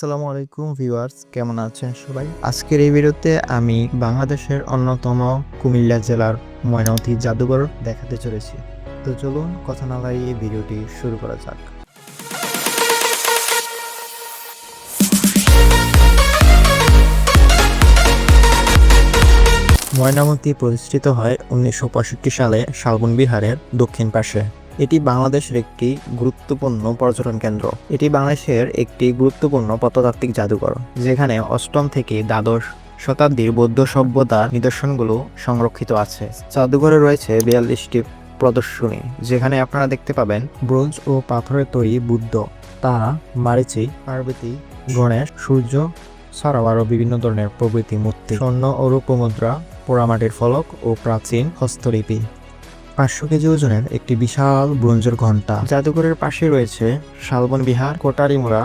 আসসালামু আলাইকুম ভিউয়ার্স, কেমন আছেন সবাই? আজকের এই ভিডিওতে আমি বাংলাদেশের অন্যতম কুমিল্লা জেলার ময়নামতি জাদুঘর দেখাতে চলেছি। তো চলুন কথা না বাড়িয়ে ভিডিওটি শুরু করা যাক। ময়নামতি প্রতিষ্ঠিত হয় উনিশশো পঁয়ষট্টি সালে শালবন বিহারের দক্ষিণ পাশে। এটি বাংলাদেশের একটি গুরুত্বপূর্ণ পর্যটন কেন্দ্র। এটি বাংলাদেশের একটি গুরুত্বপূর্ণ প্রত্নতাত্ত্বিক জাদুঘর, যেখানে অষ্টম থেকে দ্বাদশ শতাব্দীর বৌদ্ধ সভ্যতার নিদর্শনগুলো সংরক্ষিত আছে। জাদুঘরে রয়েছে বিয়াল্লিশটি প্রদর্শনী, যেখানে আপনারা দেখতে পাবেন ব্রোঞ্জ ও পাথরের তৈরি বুদ্ধ, তারা মারিচি, পার্বতী, গণেশ, সূর্য, ছাড়াও আরও বিভিন্ন ধরনের প্রভৃতি মূর্তি, স্বর্ণ ও রূপ মুদ্রা, পোড়ামাটির ফলক ও প্রাচীন হস্তলিপি। পাঁচশো কেজি ওজনের একটি বিশাল ব্রোঞ্জের ঘণ্টা জাদুঘরের পাশে রয়েছে শালবন বিহার কোটারিমুড়া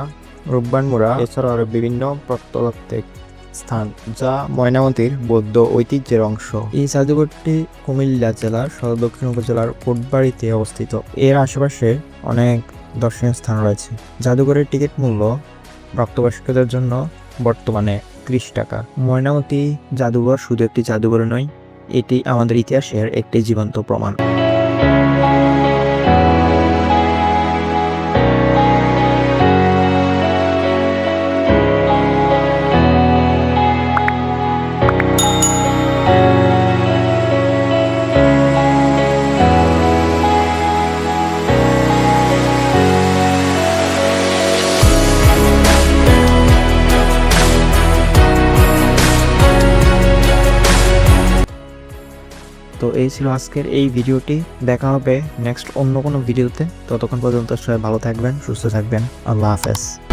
রূপবানমুড়া এছাড়াও আরও বিভিন্ন প্রত্নতাত্ত্বিক স্থান যা ময়নামতির বৌদ্ধ ঐতিহ্যের অংশ। এই জাদুঘরটি কুমিল্লা জেলার সদর দক্ষিণ উপজেলার কোটবাড়িতে অবস্থিত। এর আশেপাশে অনেক দর্শনীয় স্থান রয়েছে। জাদুঘরের টিকিট মূল্য প্রাপ্তবয়স্কদের জন্য বর্তমানে ত্রিশ টাকা। ময়নামতি জাদুঘর শুধু একটি জাদুঘর নয় এটি আমাদের ইতিহাসের একটি জীবন্ত প্রমাণ। তো এই ছিল আজকের এই ভিডিওটি। দেখা হবে নেক্সট অন্য কোনো ভিডিওতে। ততক্ষণ পর্যন্ত সবাই ভালো থাকবেন, সুস্থ থাকবেন। আল্লাহ হাফেজ।